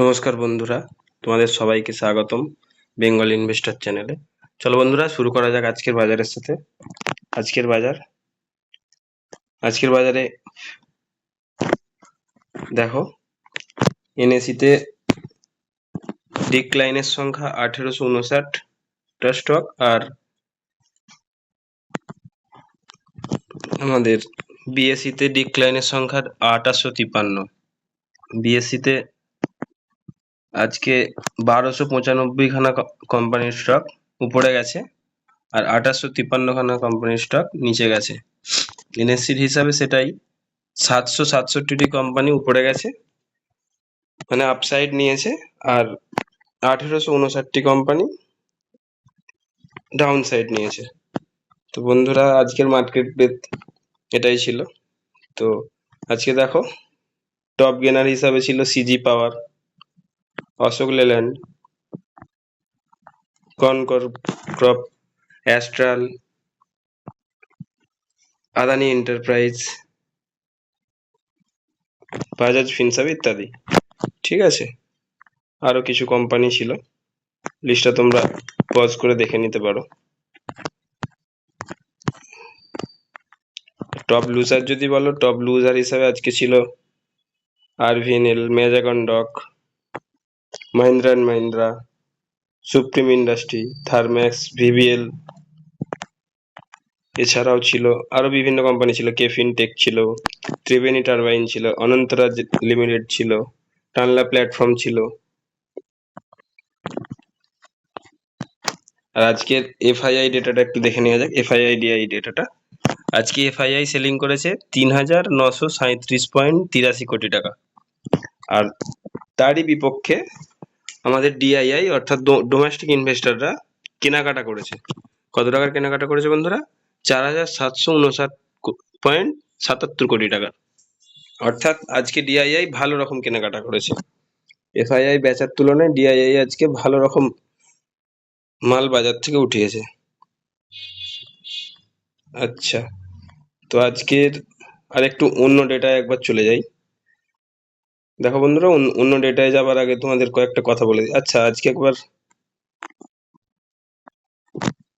নমস্কার বন্ধুরা, তোমাদের সবাইকে স্বাগতম বেঙ্গল ইনভেস্টর চ্যানেলে। চলো বন্ধুরা, শুরু করা যাক আজকের বাজারের সাথে। আজকের বাজার, আজকের বাজারে দেখো, এনএসিতে ডিক্লাইনের সংখ্যা আঠেরোশো উনষাটটা স্টক আর আমাদের বিএসসিতে ডিক্লাইনের সংখ্যা আঠাশশো তিপ্পান্ন বিএসসিতে আজকে বারোশো পঁচানব্বই খানা কোম্পানির স্টক উপরে গেছে আর আঠাশশো তিপ্পান্ন খানা কোম্পানির স্টক নিচে গেছে। এনএসসির হিসাবে সেটাই সাতশো সাতষট্টিটি কোম্পানি উপরে গেছে মানে আপসাইড নিয়েছে আর আঠেরোশো উনষাটটি কোম্পানি ডাউন সাইড নিয়েছে। তো বন্ধুরা, আজকের মার্কেট বেদ এটাই ছিল। তো আজকে দেখো টপ গেনার হিসাবে ছিল সিজি পাওয়ার অশোক লেল্যান্ড, কনকর ক্রপ, অ্যাস্ট্রাল, আদানি এন্টারপ্রাইজ, বাজাজ ফিনসাব ইত্যাদি। ঠিক আছে? আরও কিছু কোম্পানি ছিল। লিস্টটা তোমরা পজ করে দেখে নিতে পারো। টপ লুজার যদি বলো টপ লুজার হিসাবে আজকে ছিল RVNL Mazagon Dock Mahindra and Mahindra, supreme industry Thermax ভিভিএল এছাড়াও ছিল আরও বিভিন্ন কোম্পানি ছিল কেফিন টেক ছিল, ত্রিবেণী টারবাইন ছিল, অনন্তরাজ লিমিটেড ছিল, টানলা প্ল্যাটফর্ম ছিল। আর আজকের এফআইআই ডেটাটা একটু দেখে নেওয়া যাক, এফআইআই ডিআই ডেটাটা। আজকে এফআইআই সেলিং করেছে তিন হাজার নশো সাঁত্রিশ পয়েন্ট তিরাশি কোটি টাকা। আর তারই বিপক্ষে আমাদের ডিআইআই অর্থাৎ ডোমেস্টিক ইনভেস্টররা কেনাকাটা করেছে। কত টাকার কেনাকাটা করেছে বন্ধুরা? চার হাজার সাতশো উনষাট পয়েন্ট সাতাত্তর কোটি টাকা। অর্থাৎ আজকে ডিআইআই ভালো রকম কেনাকাটা করেছে। এফআইআই বেচার তুলনায় ডিআইআই আজকে ভালো রকম মাল বাজার থেকে উঠিয়েছে। আচ্ছা তো আজকের আর একটু অন্য ডেটায় একবার চলে যাই। দেখো বন্ধুরা, অন্য ডেটায় যাবার আগে তোমাদের কয়েকটা কথা বলে আচ্ছা আজকে একবার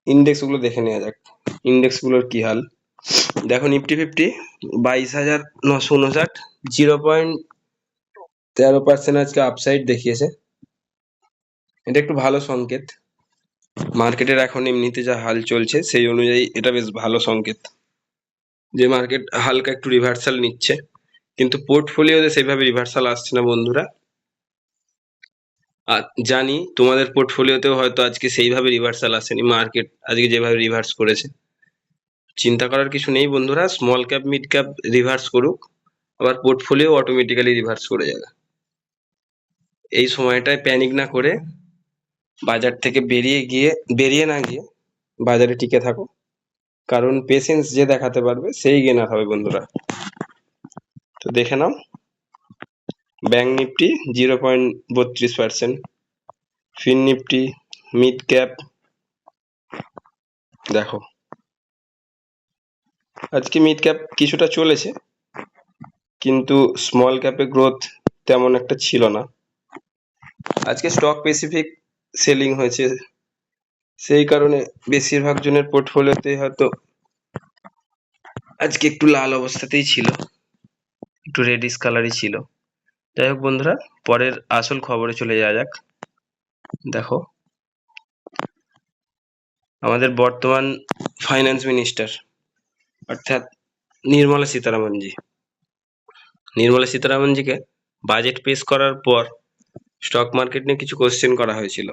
ইন্ডেক্সগুলো দেখে নেওয়া যাক। ইন্ডেক্সগুলোর কি হাল? দেখো নিফটি ফিফটি বাইশ হাজার নশো উনষাট জিরো পয়েন্ট তেরো পার্সেন্ট আজকে আপসাইড দেখিয়েছে। এটা একটু ভালো সংকেত। মার্কেটের এখন এমনিতে যা হাল চলছে, সেই অনুযায়ী এটা বেশ ভালো সংকেত। যে মার্কেট হালকা একটু রিভার্সাল নিচ্ছে। কিন্তু পোর্টফোলিওতে সেইভাবে রিভার্সাল আসছে না, বন্ধুরা। জানি তোমাদের পোর্টফোলিওতেও হয়তো আজকে সেইভাবে রিভার্সাল আসেনি মার্কেট আজকে যেভাবে রিভার্স করেছে। চিন্তা করার কিছু নেই, বন্ধুরা। Small cap mid cap reverse করুক, আবার পোর্টফোলিও অটোমেটিক্যালি রিভার্স করে যাবে। এই সময়টায় প্যানিক না করে বাজার থেকে বেরিয়ে গিয়ে, বেরিয়ে না গিয়ে বাজারে টিকে থাকো। কারণ পেশেন্স যে দেখাতে পারবে, সেই গেনার হবে, বন্ধুরা। তো দেখে নাও। ব্যাংক নিফটি জিরো পয়েন্ট বত্রিশ percent. Fin Nifty, mid cap. দেখো। আজকে মিড ক্যাপ কিছুটা চলেছে, কিন্তু স্মল ক্যাপে গ্রোথ তেমন একটা ছিল না। আজকে স্টক স্পেসিফিক সেলিং হয়েছে, সেই কারণে বেশিরভাগ জনের পোর্টফোলিওতে হয়তো আজকে একটু লাল অবস্থাতেই ছিল। একটু রেডিস কালারই ছিল। যাই হোক বন্ধুরা, পরের আসল খবরে চলে যাওয়া যাক। দেখো, আমাদের বর্তমান ফাইন্যান্স মিনিস্টার অর্থাৎ নির্মলা সীতারামনজি। নির্মলা সীতারামনজিকে বাজেট পেশ করার পর স্টক মার্কেট নিয়ে কিছু কোশ্চেন করা হয়েছিল।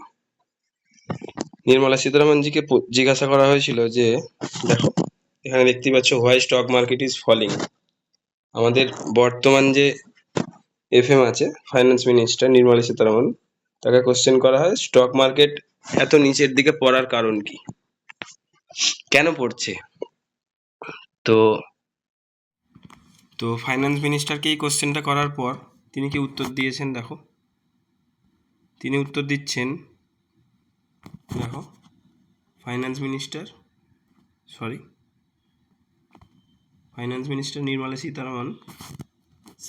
নির্মলা সীতারামনজিকে জিজ্ঞাসা করা হয়েছিল যে, দেখো, এখানে দেখতে পাচ্ছ why stock market is falling আমাদের বর্তমান যে এফ এম আছে ফাইন্যান্স মিনিস্টার নির্মলা সীতারামন তাকে কোশ্চেন করা হয় স্টক মার্কেট এত নিচের দিকে পড়ার কারণ কি? কেন পড়ছে? তো তো ফাইন্যান্স মিনিস্টারকে এই কোশ্চেনটা করার পর তিনি কি উত্তর দিয়েছেন দেখো? তিনি উত্তর দিচ্ছেন, দেখো finance minister sorry finance minister Nirmala Sitharaman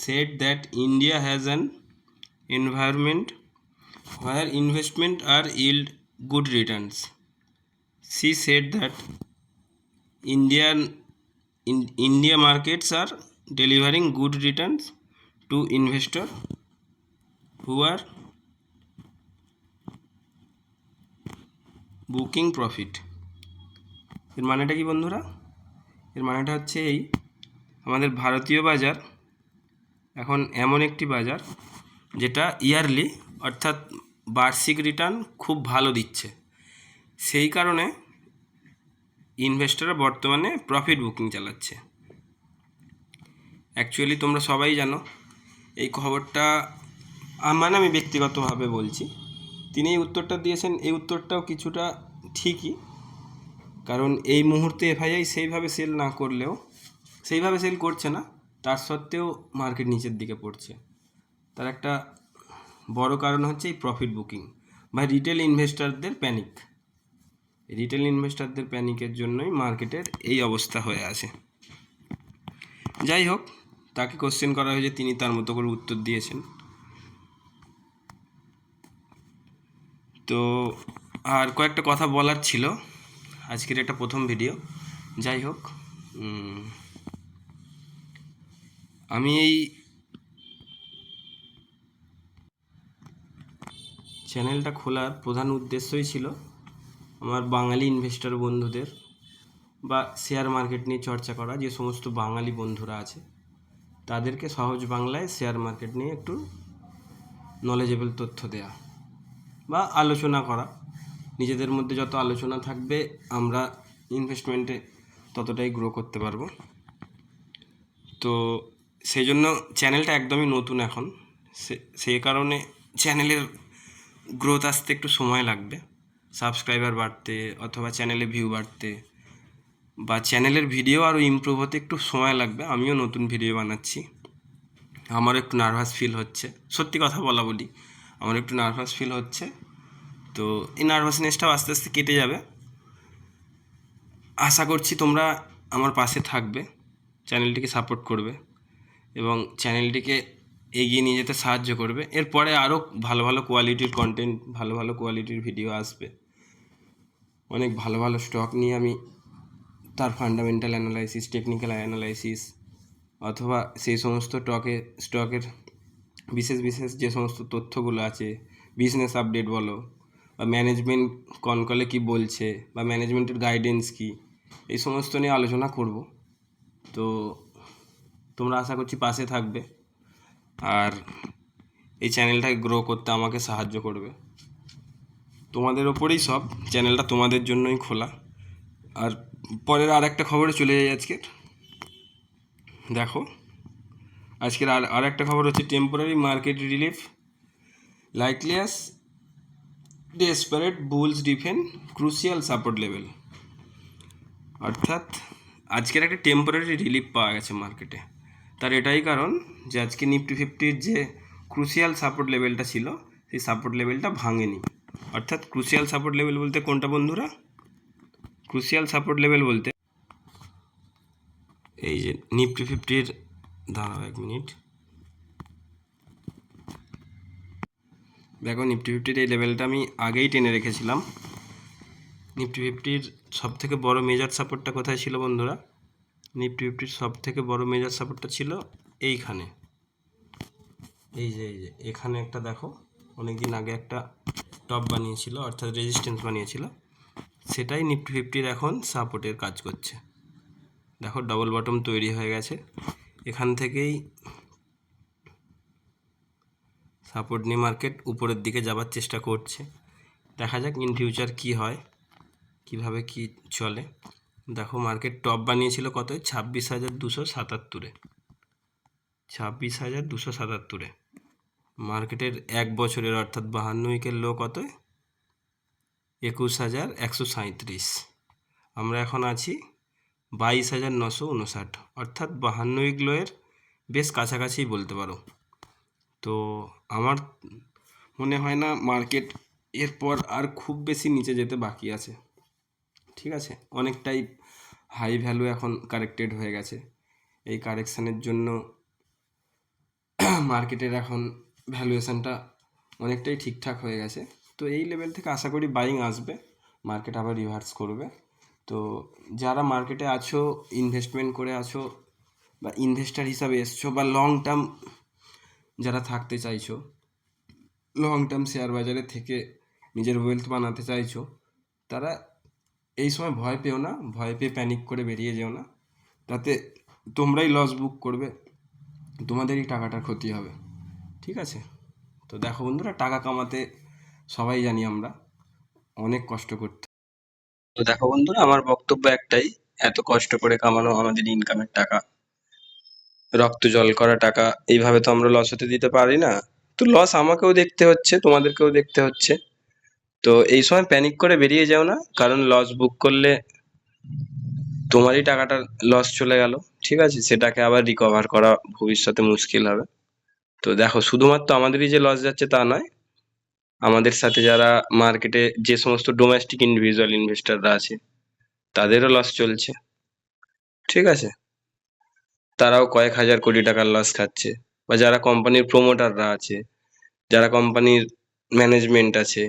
said that India has an environment where investment are yield good returns. She said that Indian in India markets are delivering good returns to investor who are booking profit এর মানেটা কি বন্ধুরা এর মানেটা হচ্ছে এই আমাদের ভারতীয় বাজার এখন এমন একটি বাজার যেটা ইয়ারলি অর্থাৎ বার্ষিক রিটার্ন খুব ভালো দিচ্ছে। সেই কারণে ইনভেস্টররা বর্তমানে প্রফিট বুকিং চালাচ্ছে। অ্যাকচুয়ালি তোমরা সবাই জানো, এই খবরটা মানে আমি ব্যক্তিগতভাবে বলছি, তিনি এই উত্তরটা দিয়েছেন, এই উত্তরটাও কিছুটা ঠিকই, কারণ এই মুহূর্তে এফআইআই সেইভাবে সেল না করলেও সেইভাবে সেল করছে না, তার সত্ত্বেও মার্কেট নিচের দিকে পড়ছে। তার একটা বড় কারণ হচ্ছে এই প্রফিট বুকিং বা রিটেল ইনভেস্টরদের প্যানিক রিটেল ইনভেস্টরদের প্যানিকের জন্যই মার্কেটের এই অবস্থা হয়ে আছে। যাই হোক, তাকে কোশ্চেন করা হয়েছে, তিনি তার মতো করে উত্তর দিয়েছেন। তো আর কয়েকটা কথা বলার ছিল। আজকের একটা প্রথম ভিডিও যাই হোক আমি এই চ্যানেলটা খোলার প্রধান উদ্দেশ্যই ছিল আমার বাঙালি ইনভেস্টর বন্ধুদের বা শেয়ার মার্কেট নিয়ে চর্চা করা, যে সমস্ত বাঙালি বন্ধুরা আছে, তাদেরকে সহজ বাংলায় শেয়ার মার্কেট নিয়ে একটু নলেজেবল তথ্য দেয়া বা আলোচনা করা। নিজেদের মধ্যে যত আলোচনা থাকবে, আমরা ইনভেস্টমেন্টে ততটাই গ্রো করতে পারব। তো সেই জন্য চ্যানেলটা একদমই নতুন এখন। সে সেই কারণে চ্যানেলের গ্রোথ আসতে একটু সময় লাগবে। সাবস্ক্রাইবার বাড়তে অথবা চ্যানেলে ভিউ বাড়তে বা চ্যানেলের ভিডিও আরও ইমপ্রুভ হতে একটু সময় লাগবে। আমিও নতুন ভিডিও বানাচ্ছি। আমারও একটু নার্ভাস ফিল হচ্ছে। সত্যি কথা বলা বলি, আমার একটু নার্ভাস ফিল হচ্ছে। তো এই নার্ভাসনেসটাও আস্তে আস্তে কেটে যাবে। আশা করছি তোমরা আমার পাশে থাকবে। চ্যানেলটিকে সাপোর্ট করবে। এবং চ্যানেলটিকে এগিয়ে নিয়ে যেতে সাহায্য করবে। এরপরে আরও ভালো ভালো কোয়ালিটির কন্টেন্ট ভালো ভালো কোয়ালিটির ভিডিও আসবে। অনেক ভালো ভালো স্টক নিয়ে আমি তার ফান্ডামেন্টাল অ্যানালাইসিস টেকনিক্যাল অ্যানালাইসিস অথবা সেই সমস্ত টকে স্টকের বিশেষ বিশেষ যে সমস্ত তথ্যগুলো আছে বিজনেস আপডেট বলো বা ম্যানেজমেন্ট কনকলে কি বলছে বা ম্যানেজমেন্টের গাইডেন্স কি, এই সমস্ত নিয়ে আলোচনা করব। তো তোমরা আশা করছি পাশে থাকবে। আর এই চ্যানেলটাকে গ্রো করতে আমাকে সাহায্য করবে। তোমাদের ওপরেই সব। চ্যানেলটা তোমাদের জন্যই খোলা। আর পরের আর একটা খবরে চলে যাই আজকের দেখো। আজকের আর আর একটা খবর হচ্ছে temporary market relief likely as desperate bulls defend crucial support level অর্থাৎ আজকের একটা টেম্পোরারি রিলিফ পাওয়া গেছে মার্কেটে তার এটাই কারণ যে আজকে নিফটি ফিফটির যে ক্রুশিয়াল সাপোর্ট লেভেলটা ছিল, সেই সাপোর্ট লেভেলটা ভাঙেনি। অর্থাৎ ক্রুশিয়াল সাপোর্ট লেভেল বলতে কোনটা বন্ধুরা? ক্রুশিয়াল সাপোর্ট লেভেল বলতে এই যে নিফটি ফিফটির, দাঁড়াও এক মিনিট। দেখো নিফটি ফিফটির এই লেভেলটা আমি আগেই টেনে রেখেছিলাম। নিফটি ফিফটির সব থেকে বড় মেজার সাপোর্টটা কোথায় ছিল বন্ধুরা? নিফটি ফিফটির সব থেকে বড় মেজার সাপোর্টটা ছিল এইখানে। এই যে এই যে, এখানে একটা দেখো অনেক দিন আগে একটা টপ বানিয়েছিল, অর্থাৎ রেজিস্ট্যান্স বানিয়েছিল। সেটাই নিফটি ফিফটির এখন সাপোর্টের কাজ করছে। দেখো ডবল বটম তৈরি হয়ে গেছে। এখান থেকেই সাপোর্ট নিয়ে মার্কেট উপরের দিকে যাবার চেষ্টা করছে। দেখা যাক ইন ফিউচার কী হয়, কীভাবে কি চলে। দেখো মার্কেট টপ বানিয়েছিল কত? ছাব্বিশ হাজার দুশো সাতাত্তরে ছাব্বিশ হাজার দুশো সাতাত্তরে মার্কেটের এক বছরের অর্থাৎ বাহান্ন উইকের লো কত? একুশ হাজার একশো সাঁইত্রিশ। আমরা এখন আছি বাইশ হাজার নশো উনষাট। অর্থাৎ বাহান্ন উইক লোয়ের বেশ কাছাকাছিই বলতে পারো। তো আমার মনে হয় না মার্কেট এরপর আর খুব বেশি নিচে যেতে বাকি আছে। ঠিক আছে? অনেকটাই হাই ভ্যালু এখন কারেক্টেড হয়ে গেছে। এই কারেকশানের জন্য মার্কেটের এখন ভ্যালুয়েশানটা অনেকটাই ঠিকঠাক হয়ে গেছে। তো এই লেভেল থেকে আশা করি বাইং আসবে। মার্কেট আবার রিভার্স করবে। তো যারা মার্কেটে আছো ইনভেস্টমেন্ট করে আছো বা ইনভেস্টার হিসাবে এসছো বা লং টার্ম যারা থাকতে চাইছো লং টার্ম শেয়ার বাজারে থেকে নিজের ওয়েলথ বানাতে চাইছো, তারা এই সময় ভয় পেও না, ভয় পেয়ে প্যানিক করে বেরিয়ে যেও না। তাতে তোমরাই লস বুক করবে, তোমাদেরই টাকাটার ক্ষতি হবে। ঠিক আছে? তো দেখো বন্ধুরা, টাকা কামাতে সবাই জানি আমরা, অনেক কষ্ট করতে। তো দেখো বন্ধুরা, আমার বক্তব্য একটাই, এত কষ্ট করে কামানো আমাদের ইনকামের টাকা। রক্ত জল করা টাকা, এইভাবে তো আমরা লস হতে দিতে পারি না। তো লস আমাকেও দেখতে হচ্ছে, তোমাদেরকেও দেখতে হচ্ছে। তো এই সময় প্যানিক করে বেরিয়ে যাও না, কারণ লস বুক করলে তোমারই টাকাটা লস চলে গেল, ঠিক আছে? সেটাকে আবার রিকভার করা ভবিষ্যতে মুশকিল হবে। তো দেখো, শুধুমাত্র আমাদেরই যে লস যাচ্ছে তা নয়, আমাদের সাথে যারা মার্কেটে যে সমস্ত ডোমেস্টিক ইন্ডিভিজুয়াল ইনভেস্টররা আছে, তাদেরও লস চলছে, ঠিক আছে? তারাও কয়েক হাজার কোটি টাকার লস খাচ্ছে, বা যারা কোম্পানির প্রোমোটাররা আছে, যারা কোম্পানির ম্যানেজমেন্ট আছে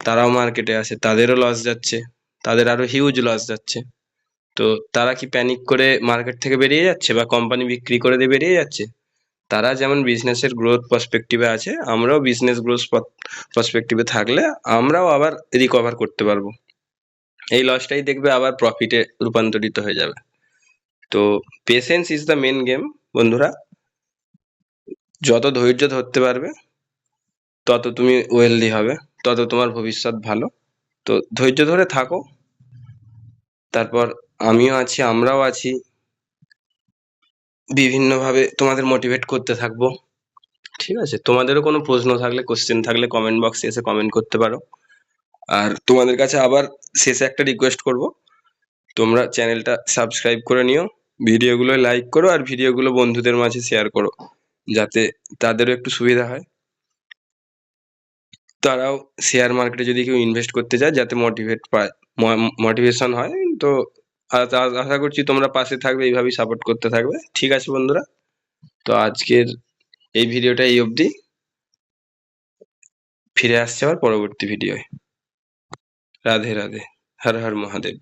তারাও মার্কেটে আছে, তাদেরও লস যাচ্ছে, তাদের আরও হিউজ লস যাচ্ছে। তো তারা কি প্যানিক করে মার্কেট থেকে বেরিয়ে যাচ্ছে বা কোম্পানি বিক্রি করে দিয়ে বেরিয়ে যাচ্ছে? তারা যেমন বিজনেসের গ্রোথ পার্সপেক্টিভে আছে, আমরাও বিজনেস গ্রোথ পার্সপেক্টিভে থাকলে আমরাও আবার রিকভার করতে পারব। এই লসটাই দেখবে আবার প্রফিটে রূপান্তরিত হয়ে যাবে। তো patience is the main game বন্ধুরা। যত ধৈর্য ধরতে পারবে তত তুমি ওয়েলদি হবে, তত তোমার ভবিষ্যৎ ভালো। তো ধৈর্য ধরে থাকো। তারপর আমিও আছি, আমরাও আছি। বিভিন্নভাবে তোমাদের মোটিভেট করতে থাকব। ঠিক আছে? তোমাদেরও কোনো প্রশ্ন থাকলে কোশ্চেন থাকলে কমেন্ট বক্সে এসে কমেন্ট করতে পারো। আর তোমাদের কাছে আবার শেষে একটা রিকোয়েস্ট করব। তোমরা চ্যানেলটা সাবস্ক্রাইব করে নিও ভিডিওগুলো লাইক করো আর ভিডিওগুলো বন্ধুদের মাঝে শেয়ার করো, যাতে তাদেরও একটু সুবিধা হয়। তারাও শেয়ার মার্কেটে যদি কেউ ইনভেস্ট করতে চায়, যাতে মোটিভেট পায় মোটিভেশন হয়, তো আশা করছি তোমরা পাশে থাকবে, এইভাবেই সাপোর্ট করতে থাকবে। ঠিক আছে বন্ধুরা, তো আজকের এই ভিডিওটা এই অবধি। ফিরে আসছে আবার পরবর্তী ভিডিওয়। রাধে রাধে, হর হর মহাদেব।